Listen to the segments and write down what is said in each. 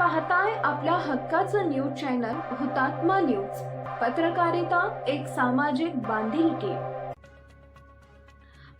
पाहताय आपल्या हक्काचं न्यूज चॅनल हुतात्मा न्यूज. पत्रकारिता एक सामाजिक बांधिलकी.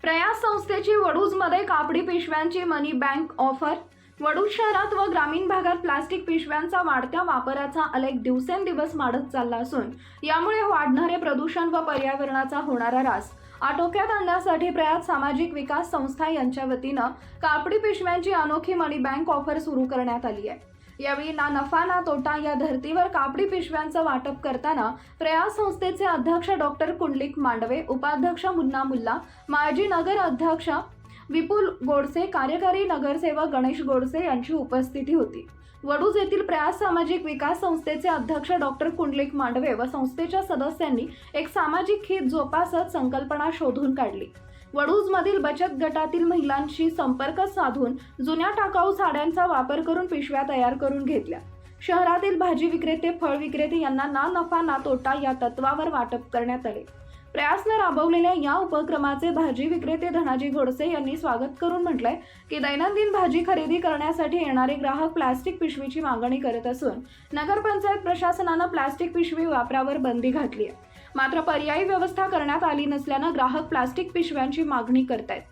प्रयास संस्थेची वडूजमध्ये कापडी पिशव्यांची मनी बँक ऑफर वडूज शहरात व ग्रामीण भागात प्लास्टिक पिशव्यांचा वाढत्या वापराचा अलेख दिवसेंदिवस वाढत चालला असून यामुळे वाढणारे प्रदूषण व पर्यावरणाचा होणारा ऱ्हास. आटोक्यात आणण्यासाठी प्रयास सामाजिक विकास संस्था यांच्या वतीनं कापडी पिशव्यांची अनोखी मनी बँक ऑफर सुरू करण्यात आली आहे. यावेळी ना नफा ना तोटा या धर्तीवर कापडी पिशव्यांचं वाटप करताना प्रयास संस्थेचे अध्यक्ष डॉक्टर कुंडलिक मांडवे उपाध्यक्ष मुन्ना मुल्ला माजी नगर अध्यक्ष विपुल गोडसे कार्यकारी नगरसेवक गणेश गोडसे यांची उपस्थिती होती. वडूज येथील प्रयास सामाजिक विकास संस्थेचे अध्यक्ष डॉक्टर कुंडलिक मांडवे व संस्थेच्या सदस्यांनी एक सामाजिक हित जोपासत संकल्पना शोधून काढली. वडूजमधील बचत गटातील महिलांशी संपर्क साधून जुन्या टाकाऊ साड्यांचा वापर करून पिशव्या तयार करून घेतल्या. शहरातील भाजी विक्रेते फळ विक्रेते यांना ना नफा ना तोटा या तत्वावर वाटप करण्यात आले. प्रयासनं राबवलेल्या या उपक्रमाचे भाजी विक्रेते धनाजी घोडसे यांनी स्वागत करून म्हटलंय की दैनंदिन भाजी खरेदी करण्यासाठी येणारे ग्राहक प्लास्टिक पिशवीची मागणी करत असून नगरपंचायत प्रशासनानं प्लास्टिक पिशवी वापरावर बंदी घातली आहे. मात्र पर्यायी व्यवस्था करण्यात आली नसल्यानं ग्राहक प्लास्टिक पिशव्यांची मागणी करतायत.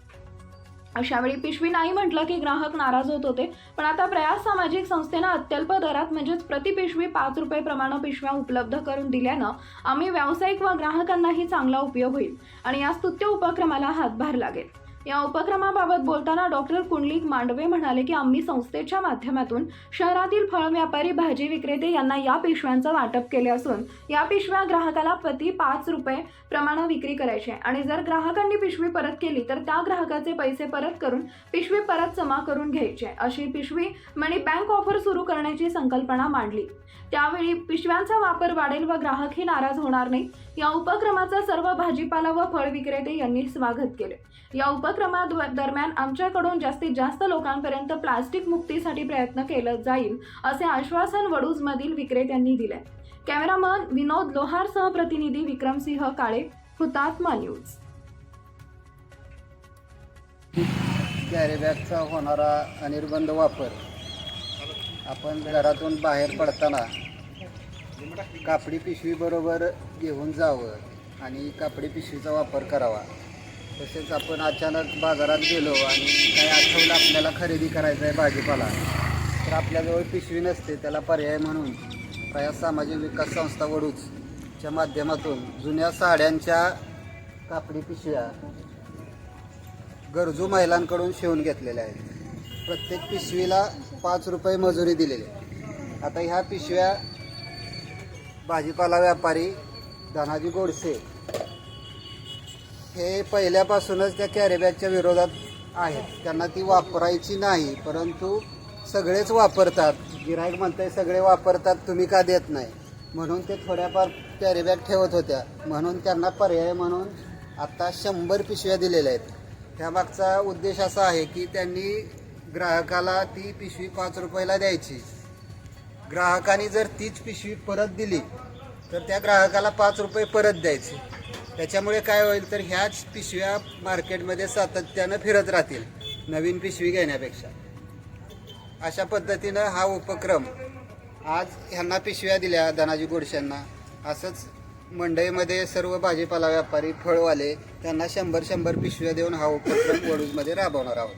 अशावेळी पिशवी नाही म्हटलं की ग्राहक नाराज होत होते. पण आता प्रयास सामाजिक संस्थेनं अत्यल्प दरात म्हणजेच प्रति पिशवी पाच रुपये प्रमाणे पिशव्या उपलब्ध करून दिल्यानं आम्ही व्यावसायिक व ग्राहकांनाही चांगला उपयोग होईल आणि या स्तुत्य उपक्रमाला हातभार लागेल. या उपक्रमाबाबत बोलताना डॉक्टर कुंडलिक मांडवे म्हणाले की आम्ही संस्थेच्या माध्यमातून शहरातील फळ व्यापारी भाजी विक्रेते यांना या पिशव्यांचं वाटप केले असून या पिशव्या ग्राहकाला प्रति पाच रुपये प्रमाणे विक्री करायची आणि जर ग्राहकांनी पिशवी परत केली तर त्या ग्राहकाचे पैसे परत करून पिशवी परत जमा करून घ्यायचे अशी पिशवी मनी बँक ऑफर सुरू करण्याची संकल्पना मांडली. त्यावेळी पिशव्यांचा वापर वाढेल व ग्राहकही नाराज होणार नाही. या उपक्रमाचं सर्व भाजीपाला व फळ विक्रेते यांनी स्वागत केले. या उप दरम्यान आमच्याकडून जास्तीत जास्त लोकांपर्यंत प्लास्टिक मुक्तीसाठी प्रयत्न केला जाईल असे आश्वासन वडूजमधील विक्रेत्यांनी दिले कॅमेरामन विनोद लोहारसह प्रतिनिधी विक्रमसिंह काळे हुतात्मा न्यूज. कॅरीबॅगचा होणारा अनिर्बंध वापर. आपण घरातून बाहेर पडताना कापडी पिशवीबरोबर घेऊन जावं आणि कापडी पिशवीचा वापर करावा. तसेच आपण अचानक बाजारात गेलो आणि काही आठवलं आपल्याला खरेदी करायचं आहे भाजीपाला तर आपल्याजवळ पिशवी नसते त्याला पर्याय म्हणून प्रयास सामाजिक विकास संस्था वडूचच्या माध्यमातून जुन्या साड्यांच्या कापडी पिशव्या गरजू महिलांकडून शिवून घेतलेल्या आहेत. प्रत्येक पिशवीला पाच रुपये मजुरी दिलेली आता ह्या पिशव्या भाजीपाला व्यापारी धनाजी गोडसे हे पहिल्यापासूनच त्या कॅरीबॅगच्या विरोधात आहेत. त्यांना ती वापरायची नाही परंतु सगळेच वापरतात. गिराईक म्हणते सगळे वापरतात तुम्ही का देत नाही? म्हणून ते थोड्याफार कॅरीबॅग ठेवत होत्या. म्हणून त्यांना पर्याय म्हणून आत्ता शंभर पिशव्या दिलेल्या आहेत. त्यामागचा उद्देश असा आहे की त्यांनी ग्राहकाला ती पिशवी पाच रुपयाला द्यायची. ग्राहकाने जर तीच पिशवी परत दिली तर त्या ग्राहकाला पाच रुपये परत द्यायचे. त्याच्यामुळे काय होईल तर ह्याच पिशव्या मार्केटमध्ये सातत्यानं फिरत राहतील नवीन पिशवी घेण्यापेक्षा. अशा पद्धतीनं हा उपक्रम आज ह्यांना पिशव्या दिल्या धनाजी गोडशांना असंच मंडईमध्ये सर्व भाजीपाला व्यापारी फळवाले त्यांना शंभर शंभर पिशव्या देऊन हा उपक्रम वडूजमध्ये राबवणार आहोत.